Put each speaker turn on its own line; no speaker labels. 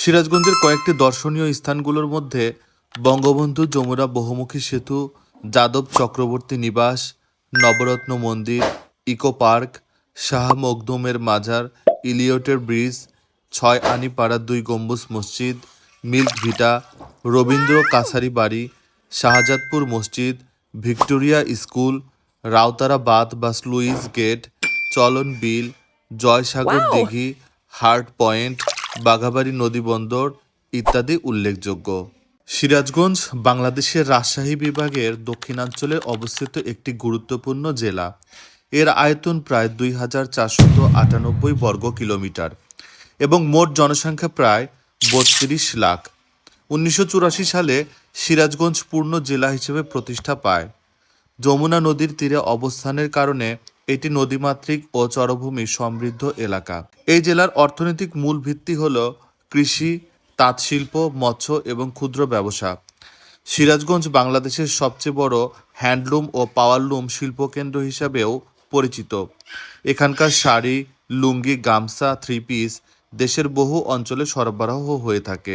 সিরাজগঞ্জের কয়েকটি দর্শনীয় স্থানগুলোর মধ্যে বঙ্গবন্ধু যমুনা বহুমুখী সেতু যাদব চক্রবর্তী নিবাস নবরত্ন মন্দির ইকো পার্ক শাহ মখদুমের মাজার ইলিয়টের ব্রিজ ছয় আনিপাড়া দুই গম্বুজ মসজিদ মিল্ক ভিটা রবীন্দ্র কাছারি বাড়ি শাহজাদপুর মসজিদ ভিক্টোরিয়া স্কুল রাউতারা বাঁধ বা sluice gate Chalan Beel Joysagar Dighi heart point বাঘাবাড়ি নদী বন্দর ইত্যাদি উল্লেখযোগ্য। সিরাজগঞ্জ, বাংলাদেশের রাজশাহী বিভাগের দক্ষিণাঞ্চলে অবস্থিত একটি গুরুত্বপূর্ণ জেলা। এর আয়তন প্রায় দুই হাজার চারশত আটানব্বই বর্গ কিলোমিটার এবং মোট জনসংখ্যা প্রায় বত্রিশ লাখ। উনিশশো চুরাশি সালে সিরাজগঞ্জ পূর্ণ জেলা হিসেবে প্রতিষ্ঠা পায়। যমুনা নদীর তীরে অবস্থানের কারণে এটি নদীমাতৃক ও চরভূমি সমৃদ্ধ এলাকা। এই জেলার অর্থনৈতিক মূল ভিত্তি হল কৃষি, তাঁতশিল্প, মৎস্য এবং ক্ষুদ্র ব্যবসা। সিরাজগঞ্জ বাংলাদেশের সবচেয়ে বড় হ্যান্ডলুম ও পাওয়ারলুম শিল্পকেন্দ্র হিসাবেও পরিচিত। এখানকার শাড়ি, লুঙ্গি, গামছা, থ্রি পিস দেশের বহু অঞ্চলে সরবরাহ হয়ে থাকে।